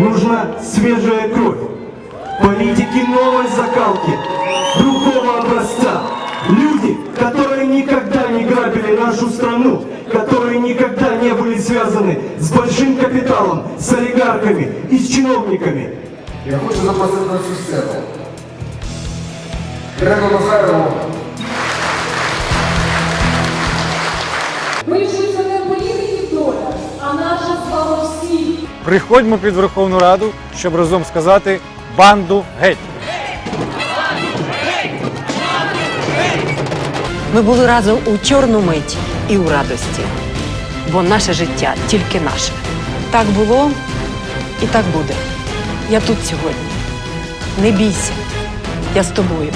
нужна свежая кровь. Политики новой закалки, другого образца. Люди, которые никогда не грабили нашу страну, которые никогда не были связаны с большим капиталом, с олигархами и с чиновниками. Я хочу запросити на сцену. Ірину Назарову, Приходьмо під Верховну Раду, щоб разом сказати банду геть. Ми були разом у чорну мить і у радості. Бо наше життя тільки наше. Так було і так буде. Я тут сьогодні. Не бійся, я з тобою.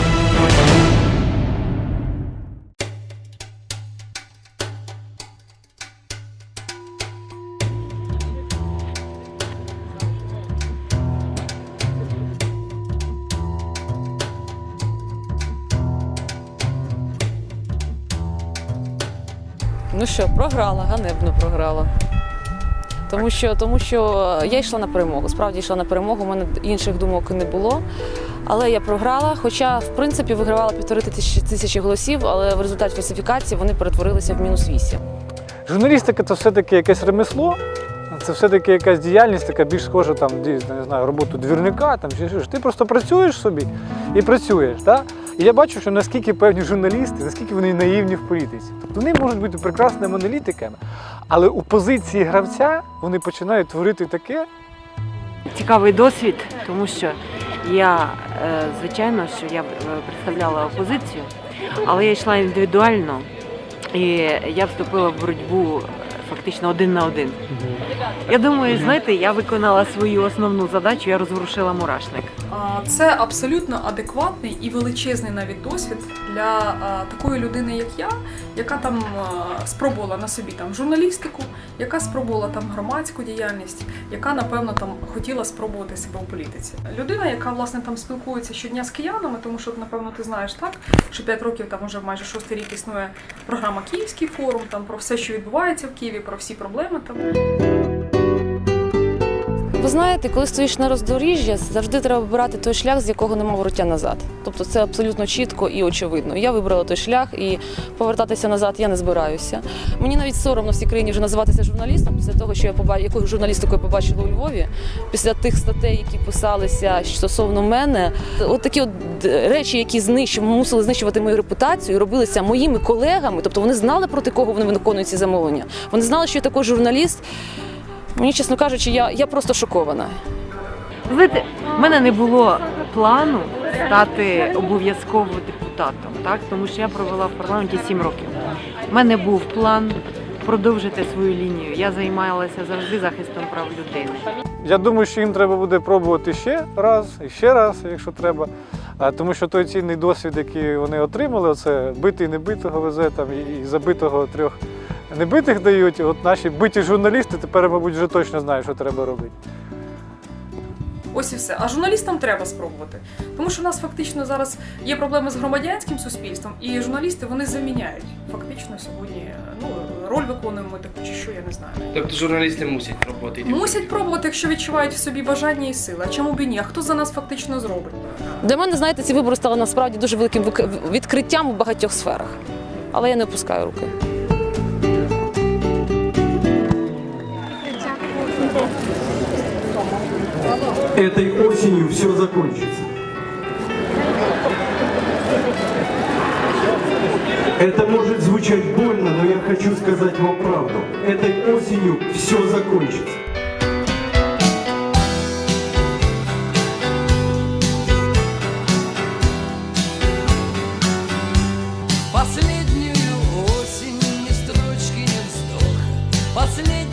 Ну що, програла, ганебно програла. Тому що, тому що я йшла на перемогу. Справді йшла на перемогу, у мене інших думок не було. Але я програла. Хоча, в принципі, вигравала півтори тисячі, голосів, але в результаті фальсифікації вони перетворилися в мінус вісім. Журналістика це все-таки якесь ремесло, це все-таки якась діяльність, така більш схожа там, не знаю, роботу двірника там, чи щось. Ти просто працюєш собі і працюєш. Так? І я бачу, що наскільки певні журналісти, наскільки вони наївні в політиці. Тобто вони можуть бути прекрасними аналітиками, але у позиції гравця вони починають творити таке, Цікавий досвід, тому що я, е, звичайно, що я е, представляла опозицію, але я йшла індивідуально і я вступила в боротьбу е, фактично один на один. Я думаю, знаєте, я виконала свою основну задачу, я розворушила мурашник. Це абсолютно адекватний і величезний навіть досвід для такої людини, як я, яка там спробувала на собі там журналістику, яка спробувала там громадську діяльність, яка напевно там хотіла спробувати себе у політиці. Людина, яка власне там спілкується щодня з киянами, тому що напевно ти знаєш так, що 5 років там уже майже шостий рік існує програма Київський форум, там про все, що відбувається в Києві, про всі проблеми там. Ви знаєте, коли стоїш на роздоріжжя, завжди треба вибирати той шлях, з якого нема вороття назад. Тобто це абсолютно чітко і очевидно. Я вибрала той шлях і повертатися назад я не збираюся. Мені навіть соромно в цій країні вже називатися журналістом після того, що я побачила, яку журналістику я побачила у Львові, після тих статей, які писалися стосовно мене. От такі от речі, які знищив, мусили знищувати мою репутацію, робилися моїми колегами. Тобто вони знали проти кого вони виконують ці замовлення. Вони знали, що я також журналіст. Мені, чесно кажучи, я, я просто шокована. Знаєте, в мене не було плану стати обов'язково депутатом, так? тому що я провела в парламенті 7 років. У мене був план продовжити свою лінію. Я займалася завжди захистом прав людини. Я думаю, що їм треба буде пробувати ще раз і ще раз, якщо треба. Тому що той цінний досвід, який вони отримали, це битий небитого везе там і- і забитого трьох небитих дають. От наші биті журналісти тепер, мабуть, вже точно знають, що треба робити. Ось і все. А журналістам треба спробувати. Тому що у нас фактично зараз є проблеми з громадянським суспільством, і журналісти вони заміняють фактично сьогодні ну, роль виконуємо ми таку, чи що я не знаю. Тобто журналісти мусять пробувати. Мусять пробувати, якщо відчувають в собі бажання і сили. А чому б і ні? А хто за нас фактично зробить? Для мене, знаєте, ці вибори стали насправді дуже великим відкриттям у багатьох сферах. Але я не опускаю руки. этой осенью все закончится. Это может звучать больно, но я хочу сказать вам правду. Этой осенью все закончится. Последнюю осень ни строчки, ни вздоха. Последнюю